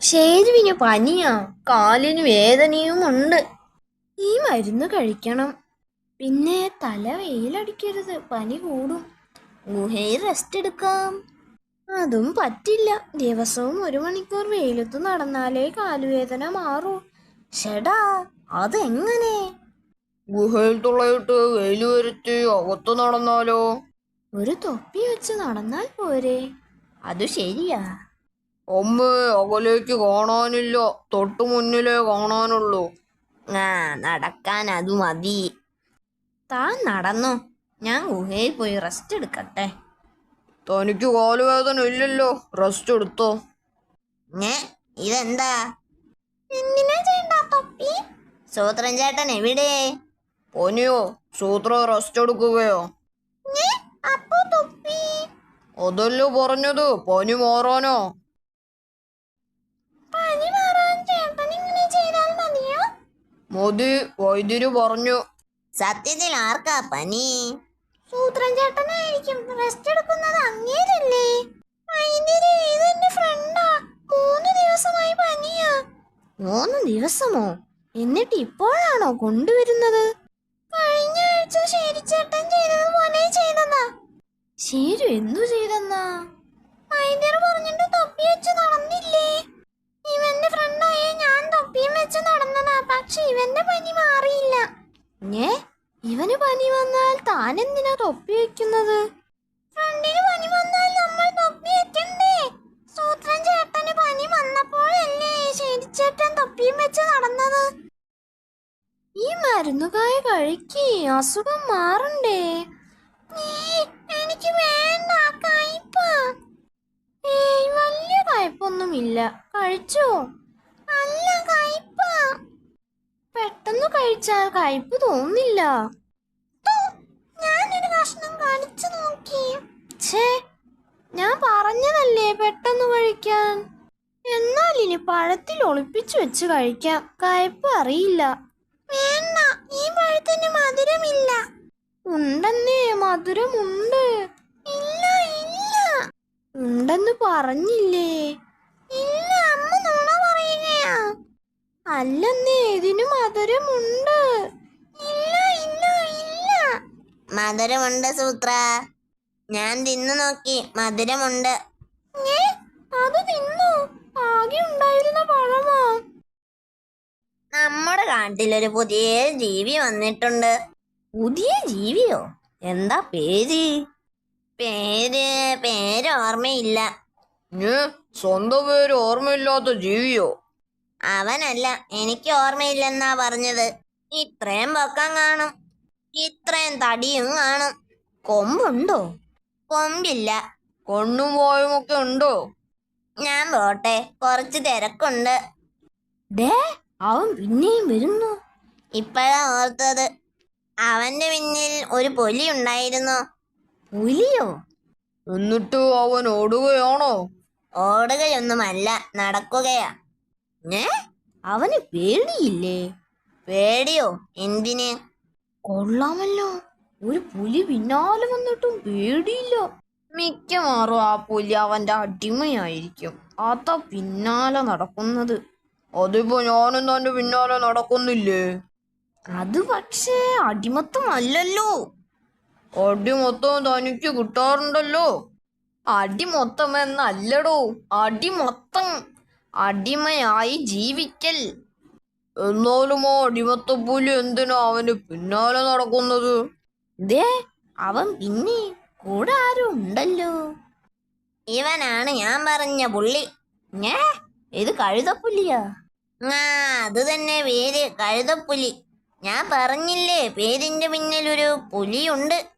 ഷേരുവിന് പനിയാ കാലിന് വേദനയും ഉണ്ട് ഈ മരുന്ന് കഴിക്കണം. പിന്നെ തല വെയിലടിക്കരുത് പനി കൂടും. ഗുഹയിൽ റെസ്റ്റ് എടുക്കാം. അതും പറ്റില്ല. ദിവസവും ഒരു മണിക്കൂർ വെയിലത്ത് നടന്നാലേ കാലുവേദന മാറൂ. ഷെടാ അതെങ്ങനെ? ഗുഹയിൽ തുളയിട്ട് വെയിൽ വരുത്തി അകത്ത് നടന്നാലോ? ഒരു തൊപ്പി വെച്ച് നടന്നാൽ പോരെ. അത് ശരിയാ. അമ്മ അകലേക്ക് കാണാനില്ല. തൊട്ടു മുന്നിലേ കാണാനുള്ളൂ. ആ നടക്കാൻ അത് മതി. താൻ നടന്നു? ഞാൻ ഗുഹയിൽ പോയി റെസ്റ്റ് എടുക്കട്ടെ. തനിക്ക് കാലുവേദന ഇല്ലല്ലോ. റെസ്റ്റ് എടുത്തോ. ഞേ ഇതെന്താ? എന്തിനാ ചെയ്യണ്ട തൊപ്പി സൂത്രൻ ചേട്ടൻ എവിടെ? പൊനിയോ സൂത്ര റെസ്റ്റ് എടുക്കുകയോ? അപ്പോ തൊപ്പി? അതല്ലേ പറഞ്ഞത്? പനി മാറാനോ? മതി വൈദ്യര് പറഞ്ഞു. സത്യത്തിൽ ആർക്കാ പനി? സൂത്രൻ ചേട്ടനായിരിക്കും. റെസ്റ്റ് എടുക്കുന്നത് അങ്ങേരല്ലേ? വൈദ്യരെ ഇതെന്റെ ഫ്രണ്ടാ മൂന്ന് ദിവസമായി പനിയാ. മൂന്ന് ദിവസമോ? എന്നിട്ട് ഇപ്പോഴാണോ കൊണ്ടുവരുന്നത്? കഴിഞ്ഞ ആഴ്ച ശരിച്ചേട്ടൻ ചെയ്തതുപോലെ ചെയ്തെന്നാ. ശരി എന്തു ചെയ്തെന്നാ? വൈദ്യർ പറഞ്ഞിട്ട് തൊപ്പി വെച്ച് നടന്നില്ലേ? ഇവന്റെ ഫ്രണ്ടായ ഞാൻ തൊപ്പിയും വെച്ച് നടന്നതാ പക്ഷെ ഇവന്റെ പനി മാറിയില്ല. ഞേ ഇവന് പനി വന്നാൽ താൻ എന്തിനാ തൊപ്പി വെക്കുന്നത്? ഫ്രണ്ടിന് പനി വന്നാൽ നമ്മൾ തൊപ്പി വെക്കണ്ടേ? സൂത്രൻ ചേട്ടന് പനി വന്നപ്പോഴല്ലേ ശരിച്ചേട്ടൻ തൊപ്പിയും വെച്ച് നടന്നത്? ഈ മരുന്നുകായ കഴിക്ക് അസുഖം മാറണ്ടേ? എനിക്ക് വേണ്ട കയ്പ ഏയ് വലിയ കയ്പൊന്നുമില്ല കഴിച്ചോ? അല്ല കയ്പ പെട്ടെന്ന് കഴിച്ചാൽ കയ്പ് തോന്നില്ല. ഞാനൊരു കഷ്ണം കടിച്ചു നോക്കി. ഛേ ഞാൻ പറഞ്ഞതല്ലേ പെട്ടെന്ന് കഴിക്കാൻ? എന്നാൽ ഇനി പഴത്തിൽ ഒളിപ്പിച്ചു വെച്ച് കഴിക്കാം. കയ്പ് അറിയില്ല. വേണ്ട ഈ പഴത്തിന് മധുരമില്ല. ഉണ്ടെന്നേ മധുരമുണ്ട്. ഇല്ല ഇല്ല. ഉണ്ടെന്ന് പറഞ്ഞില്ലേ? അല്ലെന്നേ ഇതിന് മധുരമുണ്ട്. ഇല്ല ഇല്ല ഇല്ല. മധുരമുണ്ട് സൂത്ര. ഞാൻ തിന്നു നോക്കി മധുരമുണ്ട്. അത് തിന്നു. ആകെ ഉണ്ടായിരുന്ന പഴമാ. നമ്മുടെ കാട്ടിലൊരു പുതിയ ജീവി വന്നിട്ടുണ്ട്. പുതിയ ജീവിയോ? എന്താ പേര്? പേര് പേര് ഓർമ്മയില്ല. സ്വന്തം പേര് ഓർമ്മയില്ലാത്ത ജീവിയോ? അവനല്ല എനിക്ക് ഓർമ്മയില്ലെന്നാ പറഞ്ഞത്. ഇത്രയും പൊക്കം കാണും. ഇത്രയും തടിയും കാണും. കൊമ്പുണ്ടോ? കൊമ്പില്ല. കൊണ്ടും ഒക്കെ ഉണ്ടോ? ഞാൻ പോട്ടെ കുറച്ച് തിരക്കുണ്ട്. ദേ അവൻ പിന്നെയും വരുന്നു. ഇപ്പോഴാ ഓർത്തത്. അവന്റെ പിന്നിൽ ഒരു പൊലി ഉണ്ടായിരുന്നു. പുലിയോ? എന്നിട്ട് അവൻ ഓടുകയാണോ? ഓടുകയൊന്നുമല്ല നടക്കുകയാ. ഏ അവന് പേടിയില്ലേ? പേടിയോ? എന്തിന്? കൊള്ളാമല്ലോ. ഒരു പുലി പിന്നാലെ വന്നിട്ടും പേടിയില്ല. മിക്കവാറും ആ പുലി അവന്റെ അടിമയായിരിക്കും. അതാ പിന്നാലെ നടക്കുന്നത്. അതിപ്പോ ഞാനും തന്റെ പിന്നാലെ നടക്കുന്നില്ലേ? അത് പക്ഷേ അടിമത്തമല്ലല്ലോ. അല്ലല്ലോ അടിമൊത്തം തനിക്ക് കിട്ടാറുണ്ടല്ലോ. അടിമൊത്തം എന്നല്ലടോ അടി മൊത്തം അടിമയായി ജീവിക്കൽ. എന്നാലും ആ അടിമത്തപ്പുലി എന്തിനാ അവന് പിന്നാലെ നടക്കുന്നത്? ദേ അവൻ പിന്നെ കൂടെ ആരും ഉണ്ടല്ലോ. ഇവനാണ് ഞാൻ പറഞ്ഞ പുള്ളി. ഞേ ഇത് കഴുതപ്പുലിയാ. ആ അത് തന്നെ പേര് കഴുതപ്പുലി. ഞാൻ പറഞ്ഞില്ലേ പേരിന്റെ പിന്നിലൊരു പുലിയുണ്ട്.